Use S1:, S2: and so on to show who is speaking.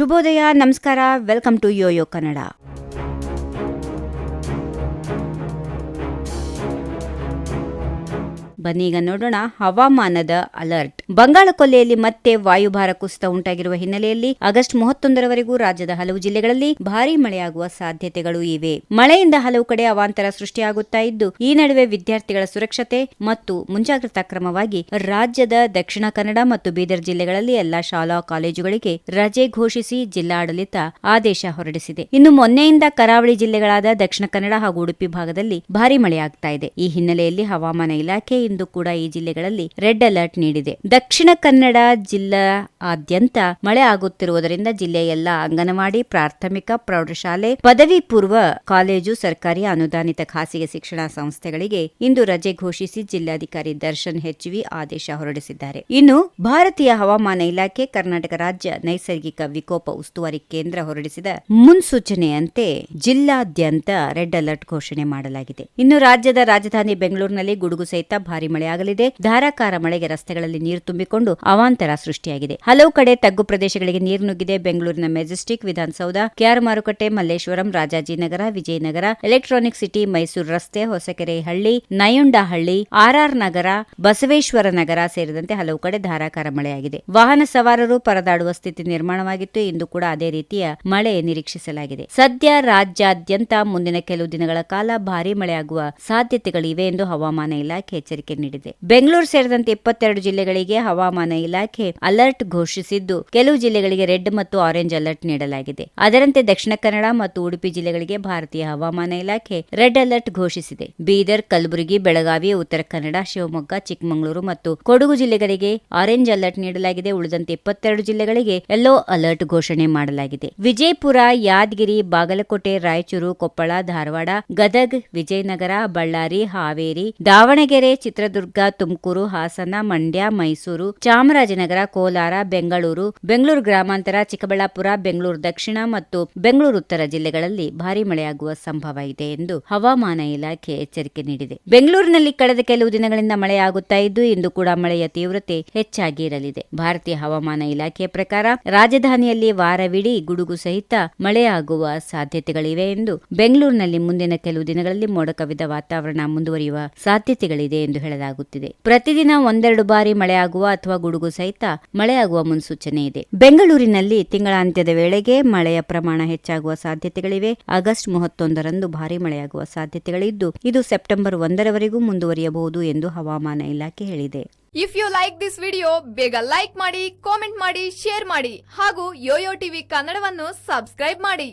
S1: ಶುಭೋದಯ ನಮಸ್ಕಾರ welcome to Yoyo Kannada. ಬನ್ನೀಗ ನೋಡೋಣ ಹವಾಮಾನದ ಅಲರ್ಟ್ ಬಂಗಾಳ ಕೊಲ್ಲಿಯಲ್ಲಿ ಮತ್ತೆ ವಾಯುಭಾರ ಕುಸಿತ ಉಂಟಾಗಿರುವ ಹಿನ್ನೆಲೆಯಲ್ಲಿ ಆಗಸ್ಟ್ ಮೂವತ್ತೊಂದರವರೆಗೂ ರಾಜ್ಯದ ಹಲವು ಜಿಲ್ಲೆಗಳಲ್ಲಿ ಭಾರೀ ಮಳೆಯಾಗುವ ಸಾಧ್ಯತೆಗಳು ಇವೆ. ಮಳೆಯಿಂದ ಹಲವು ಕಡೆ ಅವಾಂತರ ಸೃಷ್ಟಿಯಾಗುತ್ತಾ ಇದ್ದು, ಈ ನಡುವೆ ವಿದ್ಯಾರ್ಥಿಗಳ ಸುರಕ್ಷತೆ ಮತ್ತು ಮುಂಜಾಗ್ರತಾ ಕ್ರಮವಾಗಿ ರಾಜ್ಯದ ದಕ್ಷಿಣ ಕನ್ನಡ ಮತ್ತು ಬೀದರ್ ಜಿಲ್ಲೆಗಳಲ್ಲಿ ಎಲ್ಲಾ ಶಾಲಾ ಕಾಲೇಜುಗಳಿಗೆ ರಜೆ ಘೋಷಿಸಿ ಜಿಲ್ಲಾಡಳಿತ ಆದೇಶ ಹೊರಡಿಸಿದೆ. ಇನ್ನು ಮೊನ್ನೆಯಿಂದ ಕರಾವಳಿ ಜಿಲ್ಲೆಗಳಾದ ದಕ್ಷಿಣ ಕನ್ನಡ ಹಾಗೂ ಉಡುಪಿ ಭಾಗದಲ್ಲಿ ಭಾರೀ ಮಳೆಯಾಗ್ತಾ ಇದೆ. ಈ ಹಿನ್ನೆಲೆಯಲ್ಲಿ ಹವಾಮಾನ ಇಲಾಖೆ ಇಂದು ಕೂಡ ಈ ಜಿಲ್ಲೆಗಳಲ್ಲಿ ರೆಡ್ ಅಲರ್ಟ್ ನೀಡಿದೆ. ದಕ್ಷಿಣ ಕನ್ನಡ ಜಿಲ್ಲಾದ್ಯಂತ ಮಳೆ ಆಗುತ್ತಿರುವುದರಿಂದ ಜಿಲ್ಲೆಯ ಎಲ್ಲ ಅಂಗನವಾಡಿ, ಪ್ರಾಥಮಿಕ, ಪ್ರೌಢಶಾಲೆ, ಪದವಿ ಪೂರ್ವ ಕಾಲೇಜು, ಸರ್ಕಾರಿ ಅನುದಾನಿತ ಖಾಸಗಿ ಶಿಕ್ಷಣ ಸಂಸ್ಥೆಗಳಿಗೆ ಇಂದು ರಜೆ ಘೋಷಿಸಿ ಜಿಲ್ಲಾಧಿಕಾರಿ ದರ್ಶನ್ ಹೆಚ್ವಿ ಆದೇಶ ಹೊರಡಿಸಿದ್ದಾರೆ. ಇನ್ನು ಭಾರತೀಯ ಹವಾಮಾನ ಇಲಾಖೆ, ಕರ್ನಾಟಕ ರಾಜ್ಯ ನೈಸರ್ಗಿಕ ವಿಕೋಪ ಉಸ್ತುವಾರಿ ಕೇಂದ್ರ ಹೊರಡಿಸಿದ ಮುನ್ಸೂಚನೆಯಂತೆ ಜಿಲ್ಲಾದ್ಯಂತ ರೆಡ್ ಅಲರ್ಟ್ ಘೋಷಣೆ ಮಾಡಲಾಗಿದೆ. ಇನ್ನು ರಾಜ್ಯದ ರಾಜಧಾನಿ ಬೆಂಗಳೂರಿನಲ್ಲಿ ಗುಡುಗು ಸಹಿತ ಭಾರಿ ಮಳೆಯಾಗಲಿದೆ. ಧಾರಾಕಾರ ಮಳೆಗೆ ರಸ್ತೆಗಳಲ್ಲಿ ನೀರು ತುಂಬಿಕೊಂಡು ಅವಾಂತರ ಸೃಷ್ಟಿಯಾಗಿದೆ. ಹಲವು ಕಡೆ ತಗ್ಗು ಪ್ರದೇಶಗಳಿಗೆ ನೀರು ನುಗ್ಗಿದೆ. ಬೆಂಗಳೂರಿನ ಮೆಜೆಸ್ಟಿಕ್ ವಿಧಾನಸೌಧ ಕೆಆರ್ ಮಾರುಕಟ್ಟೆ ಮಲ್ಲೇಶ್ವರಂ, ರಾಜಾಜಿನಗರ, ವಿಜಯನಗರ, ಎಲೆಕ್ಟ್ರಾನಿಕ್ ಸಿಟಿ, ಮೈಸೂರು ರಸ್ತೆ ಹೊಸಕೆರೆ ಹಳ್ಳಿ ನಯುಂಡಹಳ್ಳಿ ಆರ್ಆರ್ ನಗರ, ಬಸವೇಶ್ವರ ನಗರ ಸೇರಿದಂತೆ ಹಲವು ಕಡೆ ಧಾರಾಕಾರ ಮಳೆಯಾಗಿದೆ. ವಾಹನ ಸವಾರರು ಪರದಾಡುವ ಸ್ಥಿತಿ ನಿರ್ಮಾಣವಾಗಿತ್ತು. ಇಂದು ಕೂಡ ಅದೇ ರೀತಿಯ ಮಳೆ ನಿರೀಕ್ಷಿಸಲಾಗಿದೆ. ಸದ್ಯ ರಾಜ್ಯಾದ್ಯಂತ ಮುಂದಿನ ಕೆಲವು ದಿನಗಳ ಕಾಲ ಭಾರೀ ಮಳೆಯಾಗುವ ಸಾಧ್ಯತೆಗಳಿವೆ ಎಂದು ಹವಾಮಾನ ಇಲಾಖೆ ಎಚ್ಚರಿಕೆ ನೀಡಿದೆ. ಬೆಂಗಳೂರು ಸೇರಿದಂತೆ ಇಪ್ಪತ್ತೆರಡು ಜಿಲ್ಲೆಗಳಿಗೆ ಹವಾಮಾನ ಇಲಾಖೆ ಅಲರ್ಟ್ ಘೋಷಿಸಿದ್ದು. ಕೆಲವು ಜಿಲ್ಲೆಗಳಿಗೆ ರೆಡ್ ಮತ್ತು ಆರೆಂಜ್ ಅಲರ್ಟ್ ನೀಡಲಾಗಿದೆ. ಅದರಂತೆ ದಕ್ಷಿಣ ಕನ್ನಡ ಮತ್ತು ಉಡುಪಿ ಜಿಲ್ಲೆಗಳಿಗೆ ಭಾರತೀಯ ಹವಾಮಾನ ಇಲಾಖೆ ರೆಡ್ ಅಲರ್ಟ್ ಘೋಷಿಸಿದೆ. ಬೀದರ್, ಕಲಬುರಗಿ, ಬೆಳಗಾವಿ, ಉತ್ತರ ಕನ್ನಡ, ಶಿವಮೊಗ್ಗ, ಚಿಕ್ಕಮಗಳೂರು ಮತ್ತು ಕೊಡಗು ಜಿಲ್ಲೆಗಳಿಗೆ ಆರೆಂಜ್ ಅಲರ್ಟ್ ನೀಡಲಾಗಿದೆ. ಉಳಿದಂತೆ ಇಪ್ಪತ್ತೆರಡು ಜಿಲ್ಲೆಗಳಿಗೆ ಯೆಲ್ಲೋ ಅಲರ್ಟ್ ಘೋಷಣೆ ಮಾಡಲಾಗಿದೆ. ವಿಜಯಪುರ, ಯಾದಗಿರಿ, ಬಾಗಲಕೋಟೆ, ರಾಯಚೂರು, ಕೊಪ್ಪಳ, ಧಾರವಾಡ, ಗದಗ್, ವಿಜಯನಗರ, ಬಳ್ಳಾರಿ, ಹಾವೇರಿ, ದಾವಣಗೆರೆ, ಚಿತ್ರದುರ್ಗ, ತುಮಕೂರು, ಹಾಸನ, ಮಂಡ್ಯ, ಮೈಸೂರು ಚಾಮರಾಜನಗರ, ಕೋಲಾರ, ಬೆಂಗಳೂರು ಬೆಂಗಳೂರು ಗ್ರಾಮಾಂತರ, ಚಿಕ್ಕಬಳ್ಳಾಪುರ, ಬೆಂಗಳೂರು ದಕ್ಷಿಣ ಮತ್ತು ಬೆಂಗಳೂರು ಉತ್ತರ ಜಿಲ್ಲೆಗಳಲ್ಲಿ ಭಾರೀ ಮಳೆಯಾಗುವ ಸಂಭವ ಇದೆ ಎಂದು ಹವಾಮಾನ ಇಲಾಖೆ ಎಚ್ಚರಿಕೆ ನೀಡಿದೆ. ಬೆಂಗಳೂರಿನಲ್ಲಿ ಕಳೆದ ಕೆಲವು ದಿನಗಳಿಂದ ಮಳೆಯಾಗುತ್ತಾ ಇದ್ದು, ಇಂದು ಕೂಡ ಮಳೆಯ ತೀವ್ರತೆ ಹೆಚ್ಚಾಗಿ ಇರಲಿದೆ. ಭಾರತೀಯ ಹವಾಮಾನ ಇಲಾಖೆಯ ಪ್ರಕಾರ ರಾಜಧಾನಿಯಲ್ಲಿ ವಾರವಿಡೀ ಗುಡುಗು ಸಹಿತ ಮಳೆಯಾಗುವ ಸಾಧ್ಯತೆಗಳಿವೆ ಎಂದು ಬೆಂಗಳೂರಿನಲ್ಲಿ ಮುಂದಿನ ಕೆಲವು ದಿನಗಳಲ್ಲಿ ಮೋಡ ಕವಿದ ವಾತಾವರಣ ಮುಂದುವರಿಯುವ ಸಾಧ್ಯತೆಗಳಿದೆ ಎಂದು ಹೇಳಲಾಗುತ್ತಿದೆ. ಪ್ರತಿದಿನ ಒಂದೆರಡು ಬಾರಿ ಮಳೆಯಾಗುವ ಅಥವಾ ಗುಡುಗು ಸಹಿತ ಮಳೆಯಾಗುವ ಮುನ್ಸೂಚನೆ ಇದೆ. ಬೆಂಗಳೂರಿನಲ್ಲಿ ತಿಂಗಳಾಂತ್ಯದ ವೇಳೆಗೆ ಮಳೆಯ ಪ್ರಮಾಣ ಹೆಚ್ಚಾಗುವ ಸಾಧ್ಯತೆಗಳಿವೆ. ಆಗಸ್ಟ್ ಮೂವತ್ತೊಂದರಂದು ಭಾರಿ ಮಳೆಯಾಗುವ ಸಾಧ್ಯತೆಗಳಿದ್ದು, ಇದು ಸೆಪ್ಟೆಂಬರ್ ಒಂದರವರೆಗೂ ಮುಂದುವರಿಯಬಹುದು ಎಂದು ಹವಾಮಾನ ಇಲಾಖೆ ಹೇಳಿದೆ.
S2: If you like this video ಬೇಗ ಲೈಕ್ ಮಾಡಿ ಕಾಮೆಂಟ್ ಮಾಡಿ ಶೇರ್ ಮಾಡಿ ಹಾಗೂ ಯೋಯೋ ಟಿವಿ ಕನ್ನಡವನ್ನು ಸಬ್ಸ್ಕ್ರೈಬ್ ಮಾಡಿ.